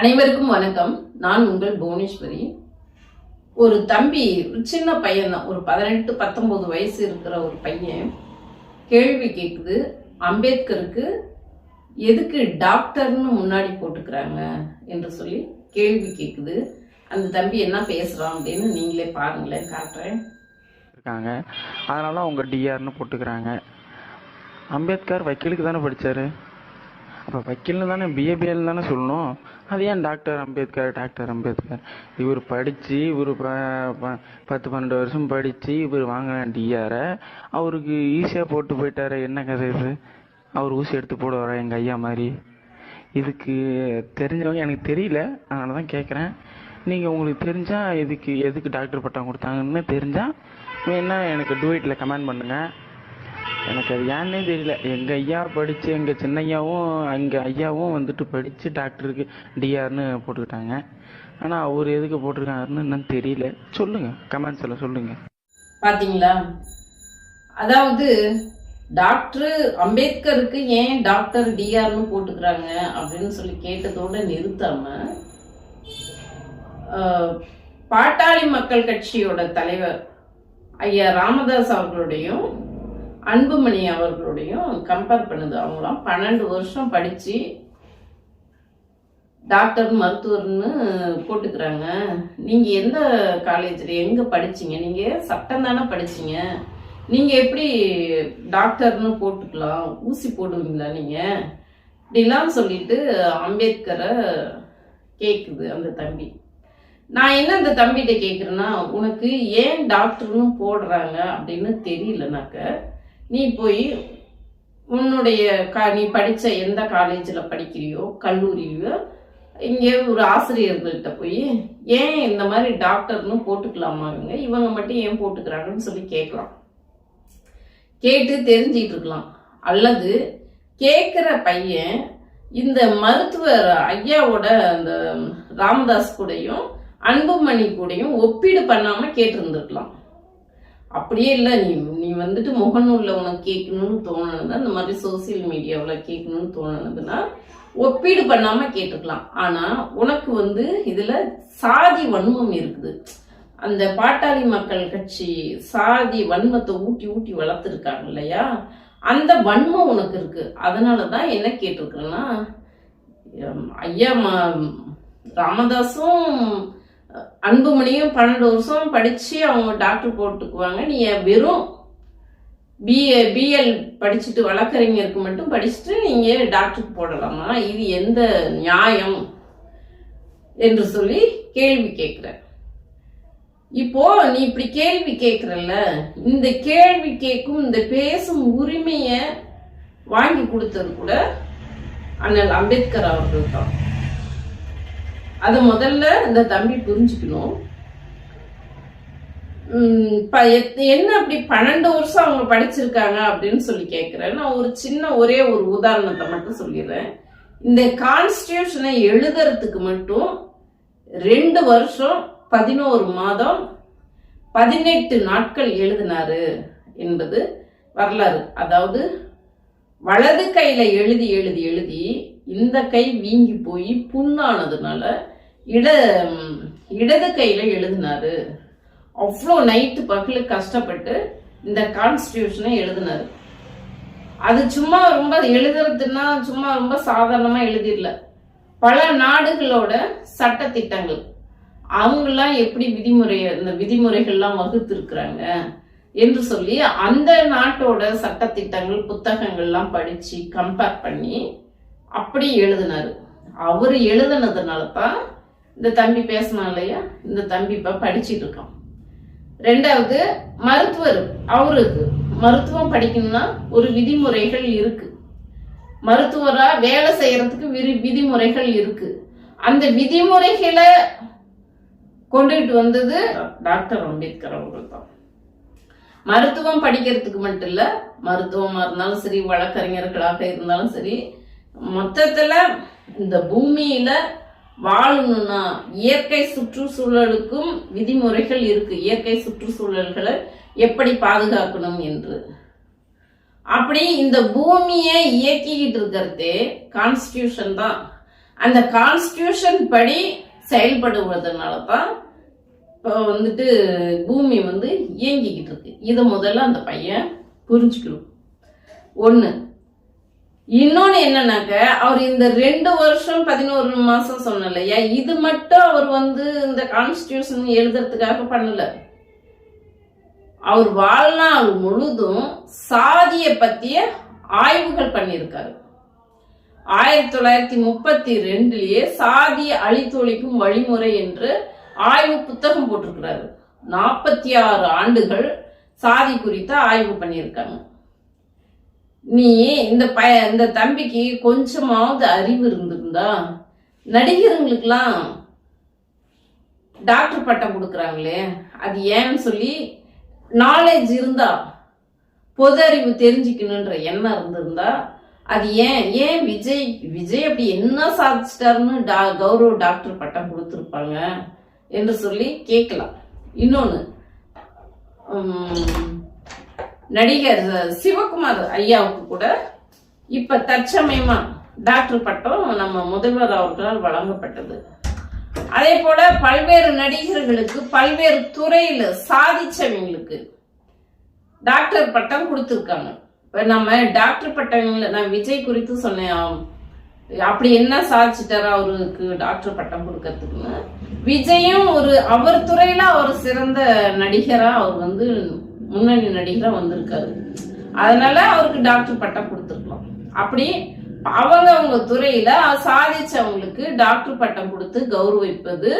அனைவருக்கும் வணக்கம். நான் உங்கள் புவனேஸ்வரி. ஒரு தம்பி ஒரு சின்ன பையன் தான் ஒரு பதினெட்டு பத்தொன்பது வயசு இருக்கிற ஒரு பையன் கேள்வி கேட்குது அம்பேத்கருக்கு எதுக்கு டாக்டர்னு முன்னாடி போட்டுக்கிறாங்க என்று சொல்லி கேள்வி கேட்குது அந்த தம்பி என்ன பேசுகிறான் அப்படின்னு நீங்களே பாருங்களேன் காட்டுறேன். இருக்காங்க. அதனால அவங்க டிஆர்னு போட்டுக்கிறாங்க. அம்பேத்கர் வக்கீலுக்கு தானே படிச்சாரு? இப்போ வக்கீல்னு தானே பிஏபிஎல் தானே சொல்லணும். அது ஏன் டாக்டர் அம்பேத்கர் டாக்டர் அம்பேத்கர்? இவர் படித்து இவர் பத்து பன்னெண்டு வருஷம் படித்து இவர் வாங்கின டிஆரை அவருக்கு ஈஸியாக போட்டு போயிட்டாரு என்ன கதை இது? அவர் ஊசி எடுத்து போடுவாரா எங்கள் ஐயா மாதிரி? இதுக்கு தெரிஞ்சவங்க எனக்கு தெரியல அதனால தான் கேட்குறேன் நீங்கள் உங்களுக்கு தெரிஞ்சால் எதுக்கு எதுக்கு டாக்டர் பட்டம் கொடுத்தாங்கன்னு தெரிஞ்சால் என்ன எனக்கு டூயிட்டில் கமெண்ட் பண்ணுங்கள் எனக்கு அது ஏன்னே தெரியல. எங்கள் ஐயா படித்து எங்கள் சின்ன ஐயாவும் எங்கள் ஐயாவும் வந்துட்டு படித்து டாக்டருக்கு டிஆர்னு போட்டுக்கிட்டாங்க. ஆனால் அவர் எதுக்கு போட்டிருக்காருன்னு என்னன்னு தெரியல. சொல்லுங்கள் கமெண்ட்ஸில் சொல்லுங்கள் பாத்தீங்களா? அதாவது டாக்டர் அம்பேத்கருக்கு ஏன் டாக்டர் டிஆர்னு போட்டுக்கிறாங்க அப்படின்னு சொல்லி கேட்டதோட நிறுத்தாம ஆஹ், பாட்டாளி மக்கள் கட்சியோட தலைவர் ஐயா ராமதாஸ் அவர்களுடையும் அன்புமணி அவர்களுடையும் கம்பேர் பண்ணுது. அவங்களாம் பன்னெண்டு வருஷம் படித்து டாக்டர் மருத்துவர்னு போட்டுக்கிறாங்க. நீங்கள் எந்த காலேஜில் எங்கே படிச்சீங்க? நீங்கள் சட்டம் தானே படிச்சீங்க? நீங்கள் எப்படி டாக்டர்னு போட்டுக்கலாம்? ஊசி போடுவீங்களா நீங்கள் இப்படிலாம் சொல்லிட்டு அம்பேத்கரை கேட்குது அந்த தம்பி. நான் என்ன அந்த தம்பிகிட்ட கேட்குறேன்னா உனக்கு ஏன் டாக்டர்னு போடுறாங்க அப்படின்னு தெரியலனாக்க நீ போய் உன்னுடைய கா நீ படித்த எந்த காலேஜில் படிக்கிறியோ கல்லூரியோ இங்கே ஒரு ஆசிரியர்கள்ட்ட போய் ஏன் இந்த மாதிரி டாக்டர்னு போட்டுக்கலாமா இவங்க? இவங்க மட்டும் ஏன் போட்டுக்கிறாங்கன்னு சொல்லி கேட்கலாம். கேட்டு தெரிஞ்சிட்டு இருக்கலாம். அல்லது கேட்குற பையன் இந்த மருத்துவர் ஐயாவோட அந்த ராமதாஸ் கூடயும் அன்புமணி கூடயும் ஒப்பீடு பண்ணாமல் கேட்டிருந்துருக்கலாம். அப்படியே இல்லை நீ நீ வந்துட்டு முகநூலில் உனக்கு கேட்கணும்னு தோணுனது அந்த மாதிரி சோசியல் மீடியாவில் கேட்கணும்னு தோணுனதுன்னா ஒப்பீடு பண்ணாமல் கேட்டுக்கலாம். ஆனால் உனக்கு வந்து இதில் சாதி வன்மம் இருக்குது. அந்த பாட்டாளி மக்கள் கட்சி சாதி வன்மத்தை ஊட்டி ஊட்டி வளர்த்துருக்காங்க இல்லையா? அந்த வன்மம் உனக்கு இருக்கு. அதனால தான் என்ன கேட்டிருக்கிறேன்னா ஐயா ராமதாஸும் அன்புமணியும் பன்னெண்டு வருஷம் படித்து அவங்க டாக்டர் போட்டுக்குவாங்க. நீ வெறும் பிஏ பிஎல் படிச்சுட்டு வழக்கறிஞருக்கு மட்டும் படிச்சுட்டு நீங்கள் டாக்டருக்கு போடலாமா? இது எந்த நியாயம் என்று சொல்லி கேள்வி கேட்குற இப்போ நீ இப்படி கேள்வி கேட்குறல்ல? இந்த கேள்வி கேட்கும் இந்த பேசும் உரிமையை வாங்கி கொடுத்தது கூட அண்ணல் அம்பேத்கர் அவர்கள் தான். அதை முதல்ல இந்த தம்பி புரிஞ்சுக்கணும். எத்- என்ன அப்படி பன்னெண்டு வருஷம் அவங்க படிச்சிருக்காங்க அப்படின்னு சொல்லி கேட்குறேன் நான் ஒரு சின்ன ஒரே ஒரு உதாரணத்தை மட்டும் சொல்லிடுறேன். இந்த கான்ஸ்டியூஷனை எழுதுறதுக்கு மட்டும் ரெண்டு வருஷம் பதினோரு மாதம் பதினெட்டு நாட்கள் எழுதினாரு என்பது வரலாறு. அதாவது வலது கையில எழுதி எழுதி எழுதி இந்த கை வீங்கி போய் புண்ணானதுனால இட இடது கையில் எழுதினாரு. அவ்வளோ நைட்டு பகலு கஷ்டப்பட்டு இந்த கான்ஸ்டியூஷனை எழுதினாரு. அது சும்மா ரொம்ப எழுதுறதுன்னா சும்மா ரொம்ப சாதாரணமாக எழுதிடல. பல நாடுகளோட சட்ட திட்டங்கள் அவங்களாம் எப்படி விதிமுறை இந்த விதிமுறைகள்லாம் வகுத்திருக்கிறாங்க என்று சொல்லி அந்த நாட்டோட சட்டத்திட்டங்கள் புத்தகங்கள்லாம் படித்து கம்பேர் பண்ணி அப்படி எழுதினாரு. அவர் எழுதுனதுனால தான் இந்த தம்பி பேசினான் இல்லையா? இந்த தம்பி இப்ப படிச்சிட்டு இருக்கான். ரெண்டாவது மருத்துவர். அவருக்கு மருத்துவம் படிக்கணும்னா ஒரு விதிமுறைகள் இருக்கு. மருத்துவரா வேலை செய்யறதுக்கு விதி விதிமுறைகள் இருக்கு. அந்த விதிமுறைகளை கொண்டுகிட்டு வந்தது டாக்டர் அம்பேத்கர் அவர்கள் தான். மருத்துவம் படிக்கிறதுக்கு மட்டும் இல்ல மருத்துவமா இருந்தாலும் சரி வழக்கறிஞர்களாக இருந்தாலும் சரி மொத்தத்துல இந்த பூமியில வாழணும்னா இயற்கை சுற்றுச்சூழலுக்கும் விதிமுறைகள் இருக்கு. இயற்கை சுற்றுச்சூழல்களை எப்படி பாதுகாக்கணும் என்று. அப்படி இந்த பூமியை இயக்கிக்கிட்டு இருக்கிறதே கான்ஸ்டியூஷன் தான். அந்த கான்ஸ்டியூஷன் படி செயல்படுவதனால தான் இப்போ வந்துட்டு பூமி வந்து இயங்கிக்கிட்டு இருக்கு. இதை முதல்ல அந்த பையன் புரிஞ்சுக்கணும். ஒன்று இன்னொன்னு என்னன்னாக்க அவர் இந்த ரெண்டு வருஷம் பதினோரு மாசம் சொன்ன இல்லையா இது மட்டும் அவர் வந்து இந்த கான்ஸ்டியூஷன் எழுதுறதுக்காக பண்ணல. அவர் வாழ்நாள் முழுதும் சாதிய பத்திய ஆய்வுகள் பண்ணியிருக்காரு. ஆயிரத்தி தொள்ளாயிரத்தி முப்பத்தி ரெண்டுலயே சாதிய அழித்தொழிக்கும் வழிமுறை என்று ஆய்வு புத்தகம் போட்டிருக்கிறாரு. நாற்பத்தி ஆறு ஆண்டுகள் சாதி குறித்த ஆய்வு பண்ணியிருக்காங்க. நீ இந்த ப இந்த தம்பிக்கு கொஞ்சமாவது அறிவு இருந்திருந்தா நடிகருங்களுக்கெல்லாம் டாக்டர் பட்டம் கொடுக்குறாங்களே அது ஏன்னு சொல்லி நாலேஜ் இருந்தா பொது அறிவு தெரிஞ்சுக்கணுன்ற எண்ணம் இருந்திருந்தா அது ஏன் ஏன் விஜய் விஜய் அப்படி என்ன சாதிச்சிட்டாருன்னு டா கௌரவ டாக்டர் பட்டம் கொடுத்துருப்பாங்க என்று சொல்லி கேட்கலாம். இன்னொன்று நடிகர் சிவகுமார் ஐயாவுக்கு கூட இப்ப தற்சமயமா டாக்டர் பட்டம் நம்ம முதல்வர் அவர்களால் வழங்கப்பட்டது. அதே போல பல்வேறு நடிகர்களுக்கு பல்வேறு துறையில சாதிச்சவங்களுக்கு டாக்டர் பட்டம் கொடுத்துருக்காங்க. இப்ப நம்ம டாக்டர் பட்டவங்கள நான் விஜய் குறித்து சொன்னேன். அப்படி என்ன சாதிச்சிட்டாரு அவருக்கு டாக்டர் பட்டம் கொடுக்கறதுக்குன்னு? விஜயும் ஒரு அவர் துறையில அவர் சிறந்த நடிகரா அவர் வந்து முன்னணி நடிகராக வந்திருக்காரு. அதனால அவருக்கு டாக்டர் பட்டம் கொடுத்துருக்கலாம் அப்படி அவங்க அவங்க துறையில சாதிச்சவங்களுக்கு டாக்டர் பட்டம் கொடுத்து கௌரவிப்பது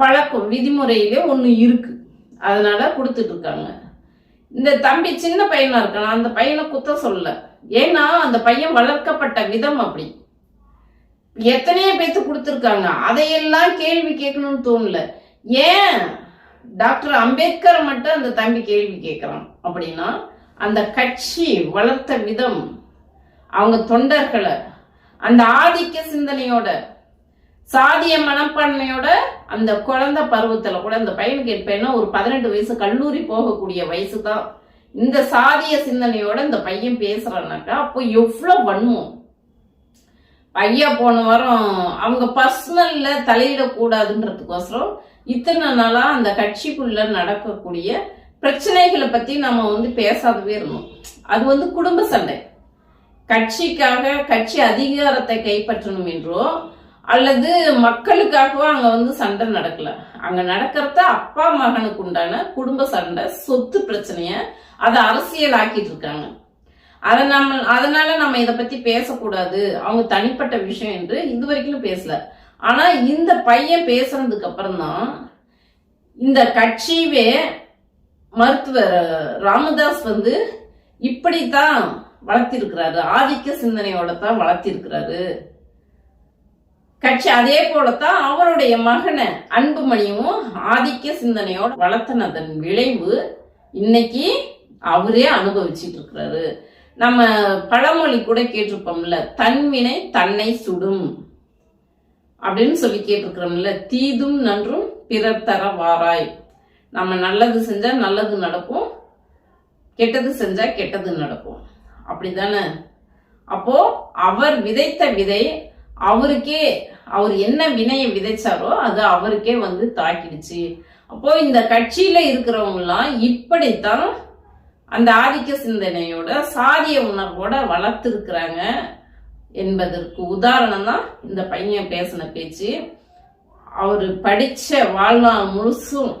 பழக்கம் விதிமுறையிலே ஒன்று இருக்கு. அதனால கொடுத்துட்டு இருக்காங்க. இந்த தம்பி சின்ன பையனா இருக்கான்? அந்த பையனை குத்த சொல்ல ஏன்னா அந்த பையன் வளர்க்கப்பட்ட விதம் அப்படி. எத்தனையோ பேத்து கொடுத்துருக்காங்க. அதையெல்லாம் கேள்வி கேட்கணும்னு தோணல. ஏன்? டாக்டர் அம்பேத்கரை மட்டும் அந்த தம்பி கேள்வி கேட்குறான். அப்படின்னா அந்த கட்சி வளர்த்த விதம் அவங்க தொண்டர்களை அந்த ஆதிக்க சிந்தனையோட சாதிய மனப்பான்மையோட அந்த குழந்தை பருவத்துல கூட அந்த பையனுக்கு இப்ப ஒரு பதினெட்டு வயசு கல்லூரி போகக்கூடிய வயசு தான் இந்த சாதிய சிந்தனையோட இந்த பையன் பேசுறானாக்கா அப்போ எவ்வளோ வன்மம். பையன் போன வாரம் அவங்க பர்சனல்ல தலையிடக்கூடாதுன்றதுக்கோசரம் இத்தனை நாளா அந்த கட்சிக்குள்ள நடக்கக்கூடிய பிரச்சனைகளை பத்தி நம்ம வந்து பேசாதவே இருந்தோம். அது வந்து குடும்ப சண்டை. கட்சிக்காக கட்சி அதிகாரத்தை கைப்பற்றணும் என்றோ அல்லது மக்களுக்காகவோ அங்க வந்து சண்டை நடக்கல. அங்க நடக்கிறத அப்பா மகனுக்கு உண்டான குடும்ப சண்டை சொத்து பிரச்சனைய அதை அரசியல் ஆக்கிட்டு இருக்காங்க. அதை நம்ம அதனால நம்ம இதை பத்தி பேசக்கூடாது. அவங்க தனிப்பட்ட விஷயம் என்று இது வரைக்கும் பேசல. ஆனா இந்த பையன் பேசுனதுக்கு அப்புறம் தான் இந்த கட்சியவே மருத்துவர் ராமதாஸ் வந்து இப்படித்தான் வளர்த்திருக்கிறாரு. ஆதிக்க சிந்தனையோட தான் வளர்த்திருக்கிறாரு. கட்சி அதே போலத்தான் அவருடைய மகனை அன்புமணியும் ஆதிக்க சிந்தனையோட வளர்த்தனதன் விளைவு இன்னைக்கு அவரே அனுபவிச்சுட்டு இருக்கிறாரு நம்ம பழமொழி கூட கேட்டிருப்போம்ல தன்வினை தன்னை சுடும். அப்படின்னு சொல்லி கேட்டிருக்கிறோம்ல தீதும் நன்றும் பிறர் தர வாராய். நம்ம நல்லது செஞ்சா நல்லது நடக்கும் கெட்டது செஞ்சா கெட்டது நடக்கும். அப்படிதானே? அப்போ அவர் விதைத்த விதை அவருக்கே அவர் என்ன வினையை விதைச்சாரோ அது அவருக்கே வந்து தாக்கிடுச்சு. அப்போ இந்த கட்சியில இருக்கிறவங்கலாம் இப்படித்தான் அந்த ஆதிக்க சிந்தனையோட சாதிய உணர்வோட வளர்த்துருக்குறாங்க. என்பதற்கு உதாரணம் தான் இந்த பையன் பேசின பேச்சு. அவர் படித்த வாழ்நாள் முழுசும்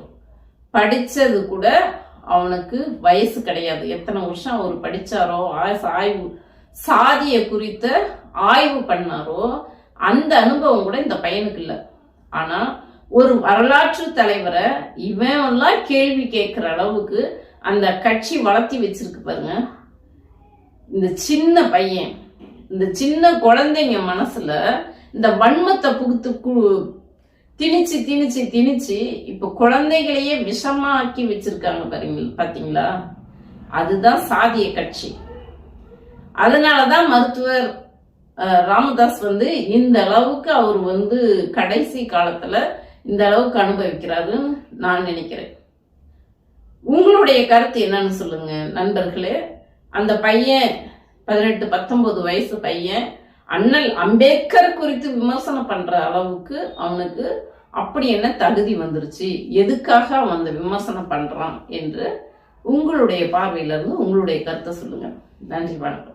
படித்தது கூட அவனுக்கு வயசு கிடையாது. எத்தனை வருஷம் அவர் படித்தாரோ ஆ- ஆய்வு சாதியை குறித்த ஆய்வு பண்ணாரோ அந்த அனுபவம் கூட இந்த பையனுக்கு இல்லை. ஆனால் ஒரு வரலாற்று தலைவரை இவன்லாம் கேள்வி கேட்குற அளவுக்கு அந்த கட்சி வளர்த்தி வச்சிருக்கு பாருங்க. இந்த சின்ன பையன் இந்த சின்ன குழந்தைங்க மனசுல இந்த வன்மத்தை புகுத்து திணிச்சு திணிச்சு திணிச்சு இப்ப குழந்தைகளையே விஷமாக்கி வச்சிருக்காங்க பாருங்க பாத்தீங்களா? அதுதான் சாதிய கட்சி. அதனாலதான் மருத்துவர் ராமதாஸ் வந்து இந்த அளவுக்கு அவர் வந்து கடைசி காலத்துல இந்த அளவுக்கு அனுபவிக்கிறாருன்னு நான் நினைக்கிறேன். உங்களுடைய கருத்து என்னன்னு சொல்லுங்க நண்பர்களே. அந்த பையன் பதினெட்டு பத்தொன்பது வயசு பையன் அண்ணல் அம்பேத்கர் குறித்து விமர்சனம் பண்ற அளவுக்கு அவனுக்கு அப்படி என்ன தகுதி வந்துருச்சு? எதுக்காக அவன் அந்த விமர்சனம் பண்றான் என்று உங்களுடைய பார்வையிலிருந்து உங்களுடைய கருத்தை சொல்லுங்க. நன்றி வணக்கம்.